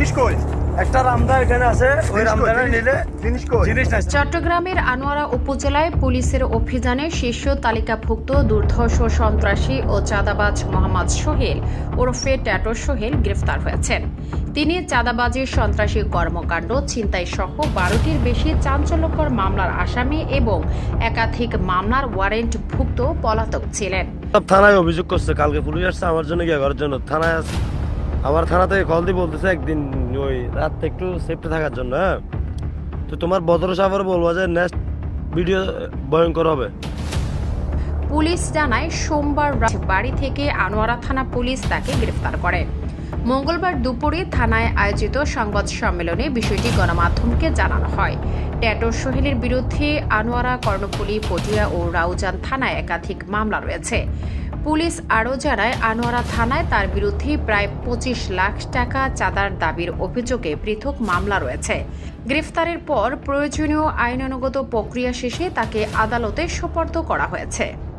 জিনিস কই? একটা রামদা এখানে আছে ওই রামদাটা নিলে জিনিস কই? জিনিস চট্টগ্রামের আনোয়ারা উপজেলায় পুলিশের অভিযানে শীর্ষ তালিকাভুক্ত দুর্ধর্ষ সন্ত্রাসী ও চাঁদাবাজ মোহাম্মদ সোহেল ওরফে ট্যাটো সোহেল গ্রেফতার হয়েছেন। তিনি চাঁদাবাজির সন্ত্রাসী কর্মকাণ্ড ছিনতাই সহ বারোটির বেশি চাঞ্চল্যকর মামলার আসামি এবং একাধিক মামলার ওয়ারেন্টভুক্ত পলাতক ছিলেন। থানায় অভিযোগ করছে কালকে পুলিশ আসছে আমার জন্য গিয়ে ঘরের জন্য থানায় আছে আমার থানা থেকে কল দিয়ে বলতেছে একদিন ওই রাত একটু সেফটি থাকার জন্য হ্যাঁ? তো তোমার বদর সাফার বলব যে নেক্সট ভিডিও ভয়ঙ্কর হবে। পুলিশ জানায় সোমবার বাড়ি থেকে আনোয়ারা থানা পুলিশ তাকে গ্রেফতার করে। মঙ্গলবার দুপুরে থানায় আয়োজিত সংবাদ সম্মেলনে বিষয়টি গণমাধ্যমকে জানানো হয়। ট্যাটো সোহেলের বিরুদ্ধে আনোয়ারা, কর্ণফুলী, পটিয়া ও রাউজান থানায় একাধিক মামলা রয়েছে। পুলিশ আরও জানায়, আনোয়ারা থানায় তার বিরুদ্ধে প্রায় পঁচিশ লাখ টাকা চাঁদার দাবির অভিযোগে পৃথক মামলা রয়েছে। গ্রেফতারের পর প্রয়োজনীয় আইনানুগত প্রক্রিয়া শেষে তাকে আদালতে সোপর্দ করা হয়েছে।